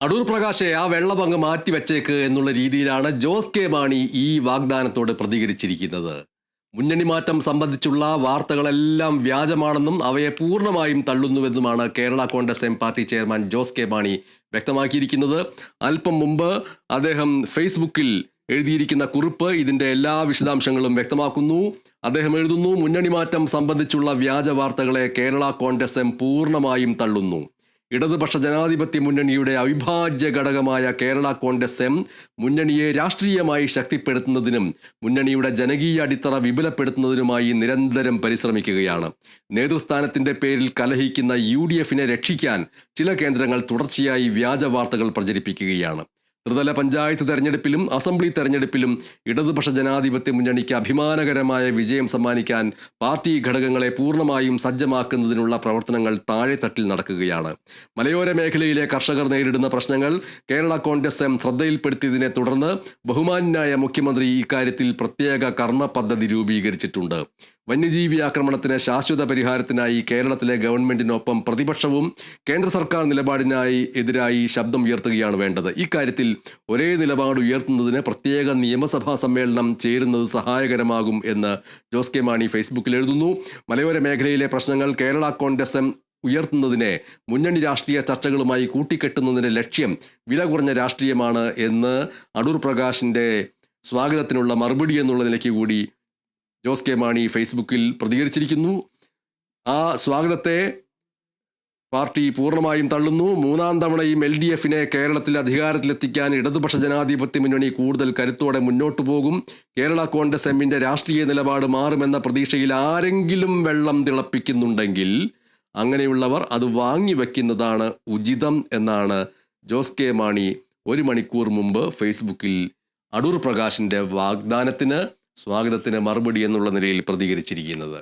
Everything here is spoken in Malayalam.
അടൂർ പ്രകാശെ ആ വെള്ളപങ്ക് മാറ്റി മാറ്റിവെച്ചേക്ക് എന്നുള്ള രീതിയിലാണ് ജോസ് കെ മാണി ഈ വാഗ്ദാനത്തോട് പ്രതികരിച്ചിരിക്കുന്നത്. മുന്നണി മാറ്റം സംബന്ധിച്ചുള്ള വാർത്തകളെല്ലാം വ്യാജമാണെന്നും അവയെ പൂർണമായും തള്ളുന്നുവെന്നുമാണ് Kerala Congress M party chairman Jose K Mani വ്യക്തമാക്കിയിരിക്കുന്നത്. അല്പം മുമ്പ് അദ്ദേഹം ഫേസ്ബുക്കിൽ എഴുതിയിരിക്കുന്ന കുറിപ്പ് ഇതിന്റെ എല്ലാ വിശദാംശങ്ങളും വ്യക്തമാക്കുന്നു. അദ്ദേഹം എഴുതുന്നു മുന്നണി മാറ്റം സംബന്ധിച്ചുള്ള വ്യാജ വാർത്തകളെ കേരള കോൺഗ്രസ് എം പൂർണമായും തള്ളുന്നു. ഇടതുപക്ഷ ജനാധിപത്യ മുന്നണിയുടെ അവിഭാജ്യ ഘടകമായ കേരള കോൺഗ്രസ് എം മുന്നണിയെ രാഷ്ട്രീയമായി ശക്തിപ്പെടുത്തുന്നതിനും മുന്നണിയുടെ ജനകീയ അടിത്തറ വിപുലപ്പെടുത്തുന്നതിനുമായി നിരന്തരം പരിശ്രമിക്കുകയാണ്. നേതൃസ്ഥാനത്തിന്റെ പേരിൽ കലഹിക്കുന്ന യു രക്ഷിക്കാൻ ചില കേന്ദ്രങ്ങൾ തുടർച്ചയായി വ്യാജ വാർത്തകൾ പ്രചരിപ്പിക്കുകയാണ്. ത്രിതല പഞ്ചായത്ത് തെരഞ്ഞെടുപ്പിലും അസംബ്ലി തെരഞ്ഞെടുപ്പിലും ഇടതുപക്ഷ ജനാധിപത്യ മുന്നണിക്ക് അഭിമാനകരമായ വിജയം സമ്മാനിക്കാൻ പാർട്ടി ഘടകങ്ങളെ പൂർണമായും സജ്ജമാക്കുന്നതിനുള്ള പ്രവർത്തനങ്ങൾ താഴെത്തട്ടിൽ നടക്കുകയാണ്. മലയോര മേഖലയിലെ കർഷകർ നേരിടുന്ന പ്രശ്നങ്ങൾ കേരള കോൺഗ്രസ് എം ശ്രദ്ധയിൽപ്പെടുത്തിയതിനെ തുടർന്ന് ബഹുമാന്യനായ മുഖ്യമന്ത്രി ഇക്കാര്യത്തിൽ പ്രത്യേക കർമ്മ പദ്ധതി രൂപീകരിച്ചിട്ടുണ്ട്. വന്യജീവി ആക്രമണത്തിന് ശാശ്വത പരിഹാരത്തിനായി കേരളത്തിലെ ഗവൺമെന്റിനൊപ്പം പ്രതിപക്ഷവും കേന്ദ്ര സർക്കാർ നിലപാടിനായി എതിരായി ശബ്ദം ഉയർത്തുകയാണ് വേണ്ടത്. ഇക്കാര്യത്തിൽ ഒരേ നിലപാട് ഉയർത്തുന്നതിന് പ്രത്യേക നിയമസഭാ സമ്മേളനം ചേരുന്നത് സഹായകരമാകും എന്ന് ജോസ് കെ മാണി ഫേസ്ബുക്കിൽ എഴുതുന്നു. മലയോര മേഖലയിലെ പ്രശ്നങ്ങൾ കേരള കോൺഗ്രസ് ഉയർത്തുന്നതിനെ മുന്നണി രാഷ്ട്രീയ ചർച്ചകളുമായി കൂട്ടിക്കെട്ടുന്നതിന്റെ ലക്ഷ്യം വില കുറഞ്ഞ രാഷ്ട്രീയമാണ് എന്ന് അടൂർ പ്രകാശിന്റെ സ്വാഗതത്തിനുള്ള മറുപടി എന്നുള്ള നിലയ്ക്ക് കൂടി ജോസ് കെ മാണി ഫേസ്ബുക്കിൽ പ്രതികരിച്ചിരിക്കുന്നു. ആ സ്വാഗതത്തെ പാർട്ടി പൂർണമായും തള്ളുന്നു. മൂന്നാം തവണയും എൽ ഡി എഫിനെ കേരളത്തിൽ അധികാരത്തിലെത്തിക്കാൻ ഇടതുപക്ഷ ജനാധിപത്യ മുന്നണി കൂടുതൽ കരുത്തോടെ മുന്നോട്ടു പോകും. കേരള കോൺഗ്രസ് എമ്മിന്റെ രാഷ്ട്രീയ നിലപാട് മാറുമെന്ന പ്രതീക്ഷയിൽ ആരെങ്കിലും വെള്ളം തിളപ്പിക്കുന്നുണ്ടെങ്കിൽ അങ്ങനെയുള്ളവർ അത് വാങ്ങിവെക്കുന്നതാണ് ഉചിതം എന്നാണ് ജോസ് കെ മാണി ഒരു മണിക്കൂർ മുമ്പ് ഫേസ്ബുക്കിൽ അടൂർ പ്രകാശിന്റെ വാഗ്ദാനത്തിന് സ്വാഗതത്തിന് മറുപടി എന്നുള്ള നിലയിൽ പ്രതികരിച്ചിരിക്കുന്നത്.